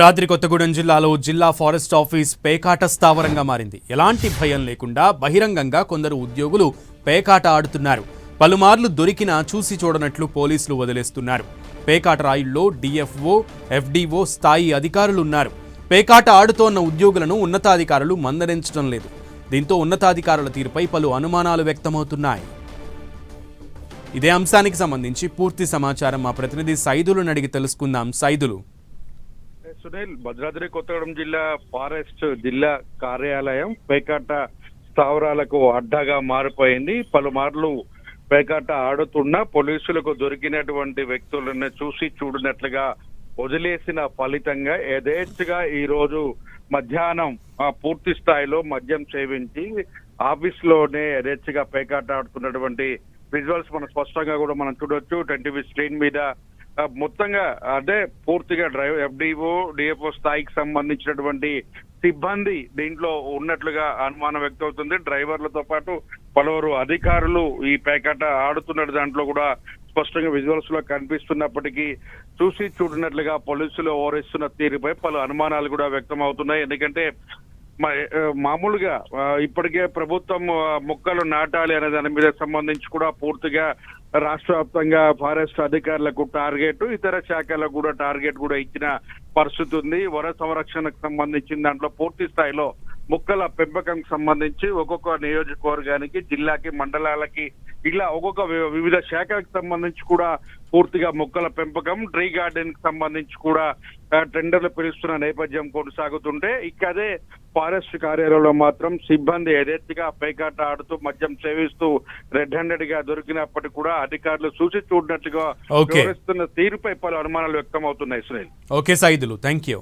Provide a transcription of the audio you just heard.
రాత్రి కొత్తగూడెం జిల్లాలో జిల్లా ఫారెస్ట్ ఆఫీస్ పేకాట స్థావరంగా మారింది. ఎలాంటి భయం లేకుండా బహిరంగంగా కొందరు ఉద్యోగులు పేకాట ఆడుతున్నారు. పలుమార్లు దొరికినా చూసి చూడనట్లు పోలీసులు వదిలేస్తున్నారు. పేకాట రాయుల్లో డిఎఫ్ఓ ఎఫ్డిఓ స్థాయి అధికారులు ఉన్నారు పేకాట ఆడుతోన్న ఉద్యోగులను ఉన్నతాధికారులు మందరించడం లేదు. దీంతో ఉన్నతాధికారుల తీరుపై పలు అనుమానాలు వ్యక్తమవుతున్నాయి. ఇదే అంశానికి సంబంధించి పూర్తి సమాచారం మా ప్రతినిధి సైదులను అడిగి తెలుసుకుందాం. సైదులు. సునీల్ భద్రాద్రి కొత్తగూడెం జిల్లా ఫారెస్ట్ జిల్లా కార్యాలయం పేకాట స్థావరాలకు అడ్డాగా మారిపోయింది. పలుమార్లు పేకాట ఆడుతున్న పోలీసులకు దొరికినటువంటి వ్యక్తులను చూసి చూడనట్లుగా వదిలేసిన ఫలితంగా యథేచ్ఛగా ఈ రోజు మధ్యాహ్నం ఆ, పూర్తి స్థాయిలో మద్యం సేవించి ఆఫీస్లోనే యథేచ్ఛగా పేకాట ఆడుతున్నటువంటి విజువల్స్ మనం స్పష్టంగా కూడా మనం చూడొచ్చు. ట్వంటీ స్క్రీన్ మీద మొత్తంగా అదే పూర్తిగా డ్రైవర్ ఎఫ్డిఓ డిఎఫ్ఓ స్థాయికి సంబంధించినటువంటి సిబ్బంది దీంట్లో ఉన్నట్లుగా అనుమానం వ్యక్తమవుతుంది. డ్రైవర్లతో పాటు పలువురు అధికారులు ఈ పేకాట ఆడుతున్న దాంట్లో కూడా స్పష్టంగా విజువల్స్లో కనిపిస్తున్నప్పటికీ చూసి చూడనట్లుగా పోలీసులు ఓవరిస్తున్న తీరుపై పలు అనుమానాలు కూడా వ్యక్తం అవుతున్నాయి ఎందుకంటే మ- మామూలుగా ఇప్పటికే ప్రభుత్వం మొక్కలు నాటాలి అనే దాని మీద సంబంధించి కూడా పూర్తిగా రాష్ట్ర వ్యాప్తంగా ఫారెస్ట్ అధికారులకు టార్గెట్ ఇతర శాఖలకు కూడా టార్గెట్ కూడా ఇచ్చిన పరిస్థితి ఉంది. వన సంరక్షణకు సంబంధించిన దాంట్లో పూర్తి స్థాయిలో మొక్కల పెంపకం సంబంధించి ఒక్కొక్క నియోజకవర్గానికి జిల్లాకి మండలాలకి ఇలా ఒక్కొక్క వివిధ శాఖలకు సంబంధించి కూడా పూర్తిగా మొక్కల పెంపకం ట్రీ గార్డెన్కి సంబంధించి కూడా టెండర్లు పిలుస్తున్న నేపథ్యం కొనసాగుతుంటే ఇక అదే ఫారెస్ట్ కార్యాలయంలో మాత్రం సిబ్బంది యథేచ్ఛగా పేకాట ఆడుతూ మద్యం సేవిస్తూ రెడ్ హ్యాండెడ్గా దొరికినప్పటికీ కూడా అధికారులు చూసి. వివరిస్తున్న తీరుపై పలు అనుమానాలు వ్యక్తం అవుతున్నాయి Sunil. Okay Saidulu thank you